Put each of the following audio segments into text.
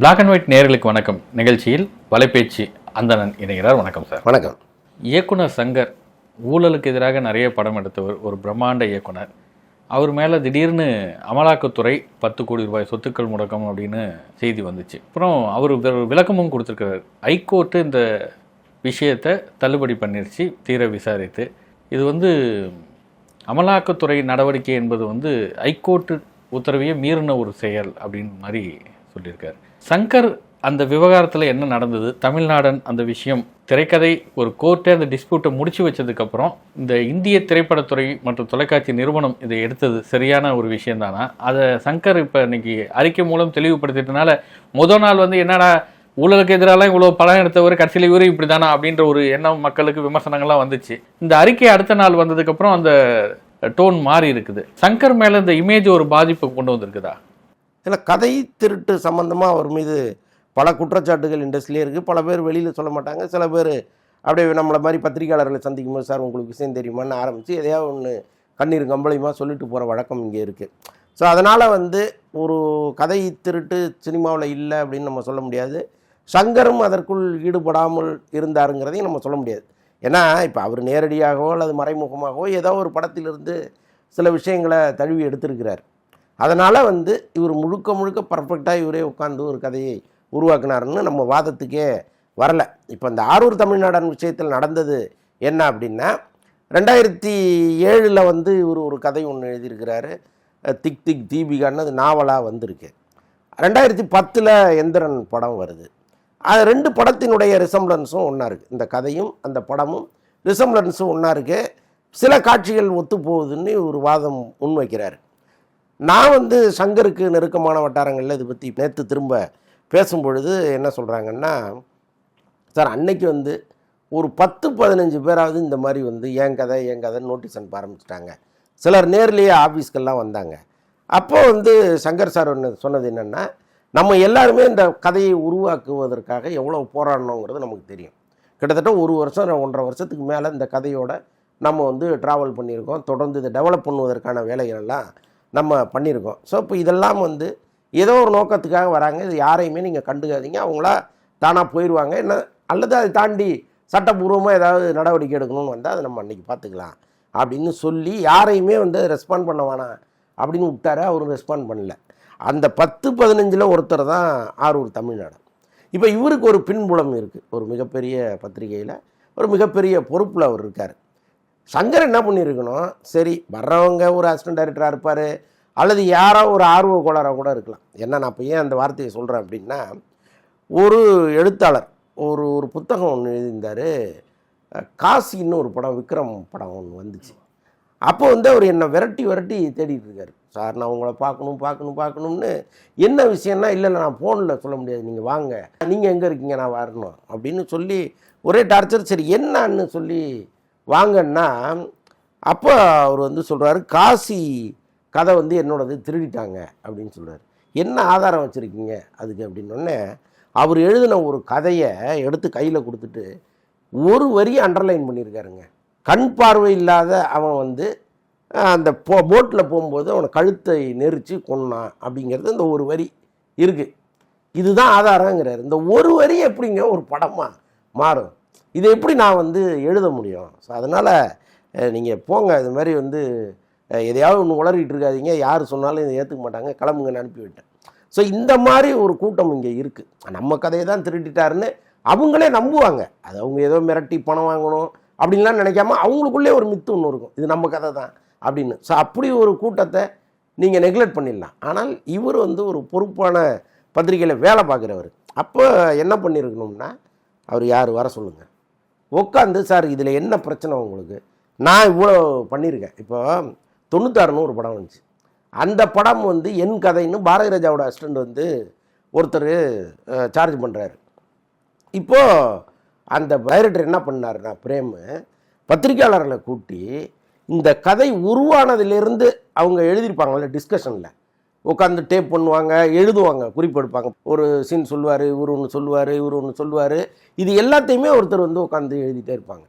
Black and white நேர்களுக்கு வணக்கம். நிகழ்ச்சியில் வலைபேச்சு அந்தணன் இணைகிறார். வணக்கம் சார். வணக்கம். இயக்குனர் சங்கர் ஊழலுக்கு எதிராக நிறைய படம் எடுத்தவர் ஒரு பிரம்மாண்ட இயக்குனர். அவர் மேலே திடீர்னு அமலாக்கத்துறை பத்து கோடி ரூபாய் சொத்துக்கள் முடக்கம் அப்படின்னு செய்தி வந்துச்சு. அப்புறம் அவர் விளக்கமும் கொடுத்துருக்கிறார். ஹைகோர்ட்டு இந்த விஷயத்தை தள்ளுபடி பண்ணிருச்சு தீர விசாரித்து. இது வந்து அமலாக்கத்துறை நடவடிக்கை என்பது வந்து ஹைகோர்ட்டு உத்தரவையே மீறின ஒரு செயல் அப்படின்னு மாதிரி சொல்லியிருக்கார். சங்கர் அந்த விவகாரத்தில் என்ன நடந்தது? தமிழ்நாடன் அந்த விஷயம் திரைக்கதை ஒரு கோர்ட்டே அந்த டிஸ்பியூட்டை முடிச்சு வச்சதுக்கப்புறம் இந்த இந்திய திரைப்படத்துறை மற்றும் தொலைக்காட்சி நிறுவனம் இதை எடுத்தது சரியான ஒரு விஷயந்தானா அதை சங்கர் இப்போ இன்னைக்கு அறிக்கை மூலம் தெளிவுபடுத்திட்டனால முதல் நாள் வந்து என்னடா ஊழலுக்கு எதிராலாம் இவ்வளோ படம் எடுத்தவர் கடைசியில் இவரு இப்படி தானா அப்படின்ற ஒரு எண்ணம் மக்களுக்கு விமர்சனங்கள்லாம் வந்துச்சு. இந்த அறிக்கை அடுத்த நாள் வந்ததுக்கப்புறம் அந்த டோன் மாறி இருக்குது. சங்கர் மேலே இந்த இமேஜ் ஒரு பாதிப்பை கொண்டு வந்திருக்குதா? இல்லை கதை திருட்டு சம்மந்தமாக அவர் மீது பல குற்றச்சாட்டுகள் இண்டஸ்ட்ரியிலே இருக்குது பல பேர் வெளியில் சொல்ல மாட்டாங்க. சில பேர் அப்படியே நம்மளை மாதிரி பத்திரிகையாளர்களை சந்திக்கும் போது சார் உங்களுக்கு விஷயம் தெரியுமான்னு ஆரம்பித்து எதையாவது ஒன்று கண்ணீர் கம்பளியமாக சொல்லிட்டு போகிற வழக்கம் இங்கே இருக்குது ஸோ அதனால் வந்து ஒரு கதை திருட்டு சினிமாவில் இல்லை அப்படின்னு நம்ம சொல்ல முடியாது. சங்கரும் அதற்குள் ஈடுபடாமல் இருந்தாருங்கிறதையும் நம்ம சொல்ல முடியாது. ஏன்னா இப்போ அவர் நேரடியாகவோ அல்லது மறைமுகமாகவோ ஏதோ ஒரு படத்திலிருந்து சில விஷயங்களை தழுவி எடுத்திருக்கிறார். அதனால் வந்து இவர் முழுக்க முழுக்க பர்ஃபெக்டாக இவரே உட்காந்து ஒரு கதையை உருவாக்குனாருன்னு நம்ம வாதத்துக்கே வரல. இப்போ இந்த ஆரூர் தமிழ்நாடன் விஷயத்தில் நடந்தது என்ன அப்படின்னா ரெண்டாயிரத்தி ஏழில் வந்து இவர் ஒரு கதை ஒன்று எழுதியிருக்கிறாரு. திக் திக் தீபிகான்னு அது நாவலாக வந்திருக்கு. ரெண்டாயிரத்தி பத்தில் எந்திரன் படம் வருது. அது ரெண்டு படத்தினுடைய ரிசம்லன்ஸும் ஒன்றா இருக்குது இந்த கதையும் அந்த படமும் ரிசம்லன்ஸும் ஒன்றா இருக்குது சில காட்சிகள் ஒத்து போகுதுன்னு ஒரு வாதம் முன்வைக்கிறார். நான் வந்து சங்கருக்கு நெருக்கமான வட்டாரங்களில் இதை பற்றி நேற்று திரும்ப பேசும் பொழுது என்ன சொல்கிறாங்கன்னா சார் அன்னைக்கு வந்து ஒரு பத்து பதினஞ்சு பேராவது இந்த மாதிரி வந்து என் கதை என் கதை நோட்டீஸ் அனுப்ப ஆரம்பிச்சிட்டாங்க. சிலர் நேர்லேயே ஆஃபீஸ்க்கெல்லாம் வந்தாங்க. அப்போ வந்து சங்கர் சார் ஒன்று சொன்னது என்னென்னா நம்ம எல்லாருமே இந்த கதையை உருவாக்குவதற்காக எவ்வளோ போராடணுங்கிறது நமக்கு தெரியும். கிட்டத்தட்ட ஒரு வருஷம் ஒன்றரை வருஷத்துக்கு மேலே இந்த கதையோட நம்ம வந்து ட்ராவல் பண்ணியிருக்கோம். தொடர்ந்து இதை டெவலப் பண்ணுவதற்கான வேலைகளெல்லாம் நம்ம பண்ணியிருக்கோம். ஸோ இப்போ இதெல்லாம் வந்து ஏதோ ஒரு நோக்கத்துக்காக வராங்க. இது யாரையுமே நீங்கள் கண்டுக்காதீங்க. அவங்களா தானாக போயிடுவாங்க என்ன அல்லது அதை தாண்டி சட்டப்பூர்வமாக ஏதாவது நடவடிக்கை எடுக்கணும்னு வந்தால் அதை நம்ம அன்றைக்கி பார்த்துக்கலாம். அப்படின்னு சொல்லி யாரையுமே வந்து ரெஸ்பாண்ட் பண்ண வேணாம் அப்படின்னு விட்டாரு. அவரும் ரெஸ்பாண்ட் பண்ணல. அந்த பத்து பதினஞ்சில் ஒருத்தர் தான் ஆரூர் தமிழ்நாடு. இப்போ இவருக்கு ஒரு பின்புலம் இருக்குது ஒரு மிகப்பெரிய பத்திரிகையில் ஒரு மிகப்பெரிய பொறுப்பில் அவர் இருக்கார். சங்கர் என்ன பண்ணியிருக்கணும் சரி வர்றவங்க ஒரு அசிஸ்டன்ட் டைரக்டராக இருப்பார் அல்லது யாரோ ஒரு ஆர்வ கோளாறாக கூட இருக்கலாம். என்ன நான் இப்போ ஏன் அந்த வார்த்தையை சொல்கிறேன் அப்படின்னா ஒரு எழுத்தாளர் ஒரு ஒரு புத்தகம் ஒன்று எழுதியிருந்தார். காசின்னு ஒரு படம் விக்ரம் படம் ஒன்று வந்துச்சு. அப்போ வந்து அவர் என்னை விரட்டி விரட்டி தேடிட்டு இருக்காரு. சார் நான் உங்களை பார்க்கணும் பார்க்கணும் பார்க்கணும்னு என்ன விஷயம்னா இல்லை இல்லை நான் ஃபோனில் சொல்ல முடியாது நீங்கள் வாங்க. நீங்கள் எங்கே இருக்கீங்க? நான் வரணும். அப்படின்னு சொல்லி ஒரே டார்ச்சர் சரி என்னன்னு சொல்லி வாங்கன்னா அப்போ அவர் வந்து சொல்கிறாரு காசி கதை வந்து என்னோடது திருடிட்டாங்க அப்படின்னு சொல்கிறார் என்ன ஆதாரம் வச்சுருக்கீங்க அதுக்கு? அப்படின்னோடனே அவர் எழுதின ஒரு கதையை எடுத்து கையில் கொடுத்துட்டு ஒரு வரி அண்டர்லைன் பண்ணியிருக்காருங்க. கண் பார்வை இல்லாத அவன் வந்து அந்த போ போட்டில் போகும்போது அவனை கழுத்தை நெரிச்சு கொன்னான் அப்படிங்கிறது இந்த ஒரு வரி இருக்குது இதுதான் ஆதாரங்கிறார். இந்த ஒரு வரி எப்படிங்க ஒரு படமாக மாறும்? இதை எப்படி நான் வந்து எழுத முடியும்? ஸோ அதனால் நீங்கள் போங்க. இது மாதிரி வந்து எதையாவது ஒன்று உளறிட்டு இருக்காதீங்க. யார் சொன்னாலும் இதை ஏற்றுக்க மாட்டாங்க. கிளம்புங்கன்னு அனுப்பி விட்டேன். ஸோ இந்த மாதிரி ஒரு கூட்டம் இங்கே இருக்குது நம்ம கதையை தான் திருட்டிட்டாருன்னு அவங்களே நம்புவாங்க. அது அவங்க ஏதோ மிரட்டி பணம் வாங்கணும் அப்படின்லாம் நினைக்காம அவங்களுக்குள்ளே ஒரு மித்து ஒன்று இருக்கும். இது நம்ம கதை தான் அப்படின்னு. ஸோ அப்படி ஒரு கூட்டத்தை நீங்கள் நெக்லெக்ட் பண்ணிடலாம். ஆனால் இவர் வந்து ஒரு பொறுப்பான பத்திரிகையில் வேலை பார்க்குறவர். அப்போ என்ன பண்ணியிருக்கணும்னா அவர் யார்? வர சொல்லுங்கள் உட்காந்து சார் இதில் என்ன பிரச்சனை உங்களுக்கு? நான் இவ்வளோ பண்ணியிருக்கேன் இப்போ தொண்ணூத்தாறுன்னு ஒரு படம் வந்துச்சு. அந்த படம் வந்து என் கதைன்னு பாரதி ராஜாவோட அசிஸ்டண்ட் வந்து ஒருத்தர் சார்ஜ் பண்ணுறாரு இப்போது அந்த டைரக்டர் என்ன பண்ணாருன்னா பிரேமு பத்திரிக்கையாளர்களை கூட்டி இந்த கதை உருவானதுலேருந்து அவங்க எழுதியிருப்பாங்கல்ல டிஸ்கஷனில் உட்காந்து டேப் பண்ணுவாங்க எழுதுவாங்க குறிப்பெடுப்பாங்க. ஒரு சீன் சொல்லுவார் இவர் ஒன்று சொல்லுவார் இவர் ஒன்று சொல்லுவார். இது எல்லாத்தையுமே ஒருத்தர் வந்து உட்காந்து எழுதிட்டே இருப்பாங்க.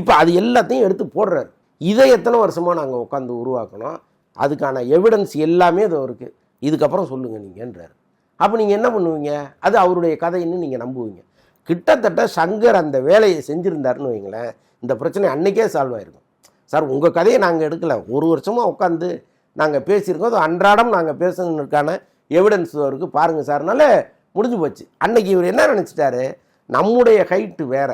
இப்போ அது எல்லாத்தையும் எடுத்து போடுறாரு. இதை எத்தனை வருஷமாக நாங்கள் உட்காந்து உருவாக்கணும் அதுக்கான எவிடன்ஸ் எல்லாமே இது இருக்குது இதுக்கப்புறம் சொல்லுங்கள் நீங்கன்றார். அப்போ நீங்கள் என்ன பண்ணுவீங்க? அது அவருடைய கதைன்னு நீங்கள் நம்புவீங்க. கிட்டத்தட்ட சங்கர் அந்த வேலையை செஞ்சுருந்தாருன்னு வைங்களேன் இந்த பிரச்சனை அன்றைக்கே சால்வ் ஆயிருக்கும். சார் உங்கள் கதையை நாங்கள் எடுக்கல. ஒரு வருஷமாக உட்காந்து நாங்கள் பேசியிருக்கோம். அது அன்றாடம் நாங்கள் பேசுனதுக்கான எவிடன்ஸ் இருக்குது பாருங்கள் சார்னால முடிஞ்சு போச்சு. அன்னைக்கு இவர் என்ன நினச்சிட்டாரு? நம்முடைய ஹைட்டு வேற.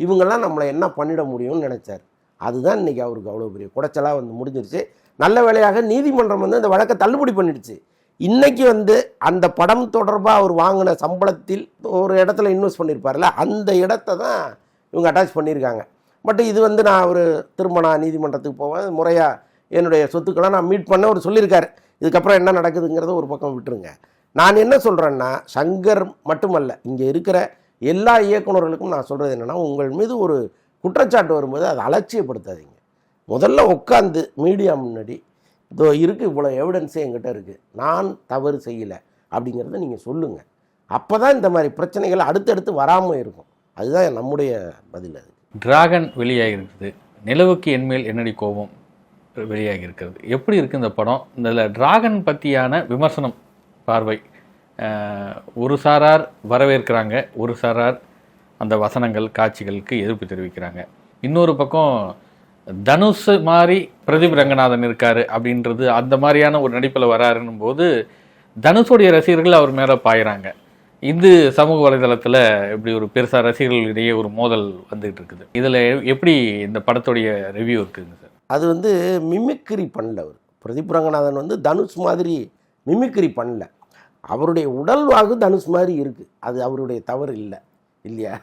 இவங்கெல்லாம் நம்மளை என்ன பண்ணிட முடியும்னு நினச்சார். அதுதான் இன்னைக்கு அவருக்கு அவ்வளோ பெரிய குடைச்சலாக வந்து முடிஞ்சிருச்சு. நல்ல வேலையாக நீதிமன்றம் வந்து இந்த வழக்கை தள்ளுபடி பண்ணிடுச்சு. இன்னைக்கு வந்து அந்த படம் தொடர்பாக அவர் வாங்கின சம்பளத்தில் ஒரு இடத்துல இன்வெஸ்ட் பண்ணியிருப்பார்ல அந்த இடத்த தான் இவங்க அட்டாச் பண்ணியிருக்காங்க. பட் இது வந்து நான் ஒரு திரும்ப நான் நீதிமன்றத்துக்கு போவேன். முறையாக என்னுடைய சொத்துக்களை நான் மீட் பண்ண அவர் சொல்லியிருக்காரு. இதுக்கப்புறம் என்ன நடக்குதுங்கிறத ஒரு பக்கம் விட்டுருங்க. நான் என்ன சொல்கிறேன்னா சங்கர் மட்டுமல்ல இங்கே இருக்கிற எல்லா இயக்குனர்களுக்கும் நான் சொல்கிறது என்னென்னா உங்கள் மீது ஒரு குற்றச்சாட்டு வரும்போது அதை அலட்சியப்படுத்தாதீங்க. முதல்ல உட்காந்து மீடியா முன்னாடி இதோ இருக்குது இவ்வளோ எவிடன்ஸே என்கிட்ட இருக்குது நான் தவறு செய்யலை அப்படிங்கிறத நீங்கள் சொல்லுங்கள் அப்போ தான் இந்த மாதிரி பிரச்சனைகள் அடுத்தடுத்து வராமல் இருக்கும். அதுதான் நம்முடைய பதில் அது. டிராகன் வெளியாகிருக்குது நிலவுக்கு என்மேல் என்னடி கோபம்? வெளியாகி இருக்கிறது எப்படி இருக்கு இந்த படம்? இதில் டிராகன் பற்றியான விமர்சனம் பார்வை ஒரு சாரார் வரவேற்கிறாங்க ஒரு சாரார் அந்த வசனங்கள் காட்சிகளுக்கு எதிர்ப்பு தெரிவிக்கிறாங்க. இன்னொரு பக்கம் தனுஷ் மாதிரி பிரதீப் ரங்கநாதன் இருக்கார் அப்படின்றது அந்த மாதிரியான ஒரு நடிப்பில் வராருன்னும் போது தனுஷுடைய ரசிகர்கள் அவர் மேலே பாயிறாங்க. இது சமூக வலைதளத்தில் இப்படி ஒரு பெருசாக ரசிகர்களிடையே ஒரு மோதல் வந்துகிட்டு இருக்குது. இதில் எப்படி இந்த படத்துடைய ரிவ்யூ இருக்குதுங்க அது வந்து மிமிக்ரி பண்ணல அவர். பிரதீப் ரங்கநாதன் வந்து தனுஷ் மாதிரி மிமிக்ரி பண்ணல. அவருடைய உடல்வாகு தனுஷ் மாதிரி இருக்குது அது அவருடைய தவறு இல்லை. இல்லையா?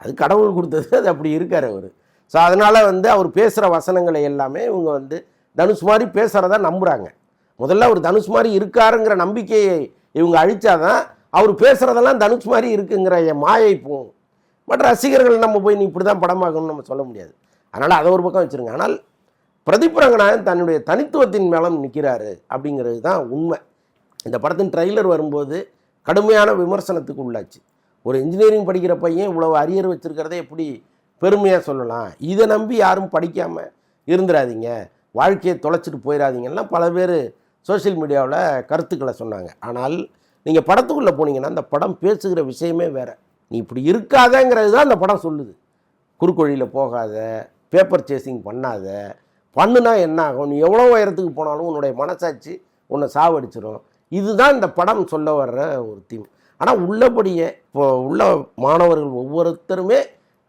அது கடவுள் கொடுத்தது அது அப்படி இருக்கார் அவர். ஸோ அதனால் வந்து அவர் பேசுகிற வசனங்களை எல்லாமே இவங்க வந்து தனுஷ் மாதிரி பேசுகிறதா நம்புகிறாங்க முதல்ல அவர் தனுஷ் மாதிரி இருக்காருங்கிற நம்பிக்கையை இவங்க அழிச்சாதான் அவர் பேசுகிறதெல்லாம் தனுஷ் மாதிரி இருக்குங்கிற என் மாயை போகும். பட் ரசிகர்கள் நம்ம போய் நீ இப்படி தான் படமாகணும்னு நம்ம சொல்ல முடியாது. அதனால் அதை ஒரு பக்கம் வச்சுருங்க. ஆனால் பிரதீப் ரங்கநாதன் தன்னுடைய தனித்துவத்தின் மேலும் நிற்கிறாரு அப்படிங்கிறது தான் உண்மை. இந்த படத்தின் ட்ரெய்லர் வரும்போது கடுமையான விமர்சனத்துக்கு உள்ளாச்சு. ஒரு இன்ஜினியரிங் படிக்கிற பையன் இவ்வளவு அரியர் வச்சுருக்கிறதே எப்படி பெருமையாக சொல்லலாம்? இதை நம்பி யாரும் படிக்காமல் இருந்துடாதீங்க வாழ்க்கையை தொலைச்சிட்டு போயிடாதீங்கலாம் பல பேர் சோஷியல் மீடியாவில் கருத்துக்களை சொன்னாங்க. ஆனால் நீங்கள் படத்துக்குள்ளே போனீங்கன்னா அந்த படம் பேசுகிற விஷயமே வேறு. நீ இப்படி இருக்காதங்கிறது தான் அந்த படம் சொல்லுது. குறுக்கொழியில் போகாத பேப்பர் சேசிங் பண்ணாத பண்ணுனா என்ன ஆகும்? நீ எவ்வளோ உயரத்துக்கு போனாலும் உன்னுடைய மனசாட்சி உன்னை சாவடிச்சிடும் இதுதான் இந்த படம் சொல்ல வர்ற ஒரு தீம். ஆனால் உள்ளபடியே இப்போ உள்ள மாணவர்கள் ஒவ்வொருத்தருமே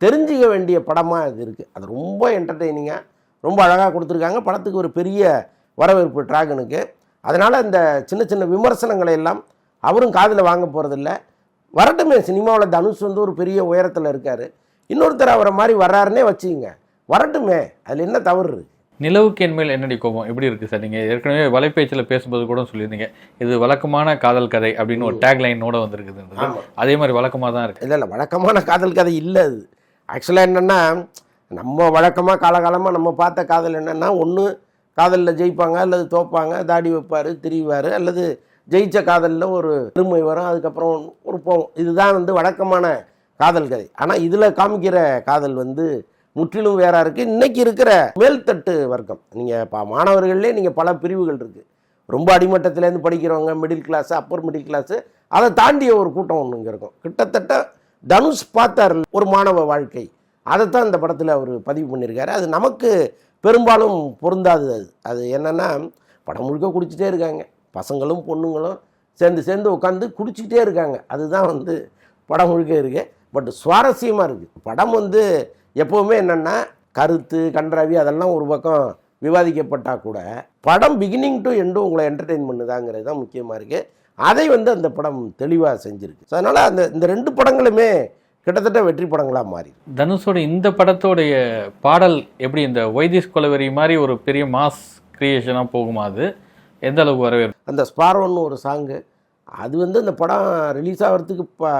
தெரிஞ்சுக்க வேண்டிய படமாக இது இருக்குது அது ரொம்ப என்டர்டெய்னிங்காக ரொம்ப அழகாக கொடுத்துருக்காங்க. படத்துக்கு ஒரு பெரிய வரவேற்பு டிராகனுக்கு. அதனால் இந்த சின்ன சின்ன விமர்சனங்களை எல்லாம் அவரும் காதில் வாங்க போகிறதில்ல வரட்டுமே சினிமாவில் தனுஷ் வந்து ஒரு பெரிய உயரத்தில் இருக்கார். இன்னொருத்தர் அவரை மாதிரி வர்றாருன்னே வச்சுக்கோங்க. வரட்டுமே அதில் என்ன தவறு இருக்குது நிலவுக்கு என்மேல் என்னடி கோபம்? எப்படி இருக்கு சார் நீங்க? ஏற்கனவே வலைபேச்சில் பேசும்போது கூட சொல்லியிருந்தீங்க. இது வழக்கமான காதல் கதை அப்படின்னு ஒரு டேக் லைனோட வந்திருக்குது. அதே மாதிரி வழக்கமாக தான் இருக்கு. இல்லை இல்லை வழக்கமான காதல் கதை இல்லை அது. ஆக்சுவலாக என்னென்னா நம்ம வழக்கமாக காலகாலமாக நம்ம பார்த்த காதல் என்னென்னா ஒன்று காதலில் ஜெயிப்பாங்க அல்லது தோப்பாங்க தாடி வைப்பார் திரிவார் அல்லது ஜெயிச்ச காதலில் ஒரு பெருமை வரும் அதுக்கப்புறம் ஒரு போகும் இதுதான் வந்து வழக்கமான காதல் கதை. ஆனால் இதில் காமிக்கிற காதல் வந்து முற்றிலும் வேறாக இருக்குது இன்றைக்கி இருக்கிற மேல்தட்டு வர்க்கம். நீங்கள் இப்போ மாணவர்கள்லேயே நீங்கள் பல பிரிவுகள் இருக்குது ரொம்ப அடிமட்டத்திலேருந்து படிக்கிறவங்க middle class upper middle class அதை தாண்டிய ஒரு கூட்டம் ஒன்று இங்கே இருக்கும். கிட்டத்தட்ட தனுஷ் பார்த்தார் ஒரு மாணவ வாழ்க்கை. அதைத்தான் இந்த படத்தில் அவர் பதிவு பண்ணியிருக்காரு. அது நமக்கு பெரும்பாலும் பொருந்தாது அது. அது என்னென்னா படம் முழுக்க குடிச்சிட்டே இருக்காங்க. பசங்களும் பொண்ணுங்களும் சேர்ந்து சேர்ந்து உட்காந்து குடிச்சிக்கிட்டே இருக்காங்க. அதுதான் வந்து படம் முழுக்க இருக்குது பட் சுவாரஸ்யமாக இருக்குது படம் வந்து எப்போவுமே என்னென்னா கருத்து கன்றாவி அதெல்லாம் ஒரு பக்கம் விவாதிக்கப்பட்டால் கூட படம் பிகினிங் டு எண்டும் உங்களை என்டர்டெயின் பண்ணுதாங்கிறது தான் முக்கியமாக இருக்குது அதை வந்து அந்த படம் தெளிவாக செஞ்சுருக்கு. ஸோ அதனால் அந்த இந்த ரெண்டு படங்களுமே கிட்டத்தட்ட வெற்றி படங்களாக மாறி தனுஷோட இந்த படத்தோடைய பாடல் எப்படி இந்த வைத்திஸ் கொலவெறி மாதிரி ஒரு பெரிய மாஸ் கிரியேஷனாக போகுமா அது? எந்த அளவுக்கு வரவேற்பு? அந்த ஸ்பாரோன்னு ஒரு சாங்கு அது வந்து அந்த படம் ரிலீஸ் ஆகிறதுக்கு இப்போ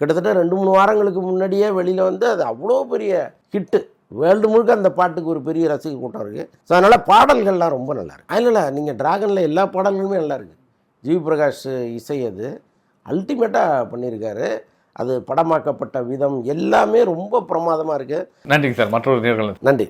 கிட்டத்தட்ட ரெண்டு மூணு வாரங்களுக்கு முன்னாடியே வெளியில் வந்து அது அவ்வளோ பெரிய ஹிட்டு. வேர்ல்டு முழுக்க அந்த பாட்டுக்கு ஒரு பெரிய ரசிகர் கூட்டம் இருக்குது ஸோ அதனால் பாடல்கள்லாம் ரொம்ப நல்லா இருக்கு. அதில் நீங்கள் டிராகனில் எல்லா பாடல்களுமே நல்லா இருக்குது ஜிவி பிரகாஷ் இசை அது. அல்டிமேட்டாக பண்ணியிருக்காரு அது படமாக்கப்பட்ட விதம் எல்லாமே ரொம்ப பிரமாதமாக இருக்குது நன்றிங்க சார். மற்றொரு நேர்கள் நன்றி.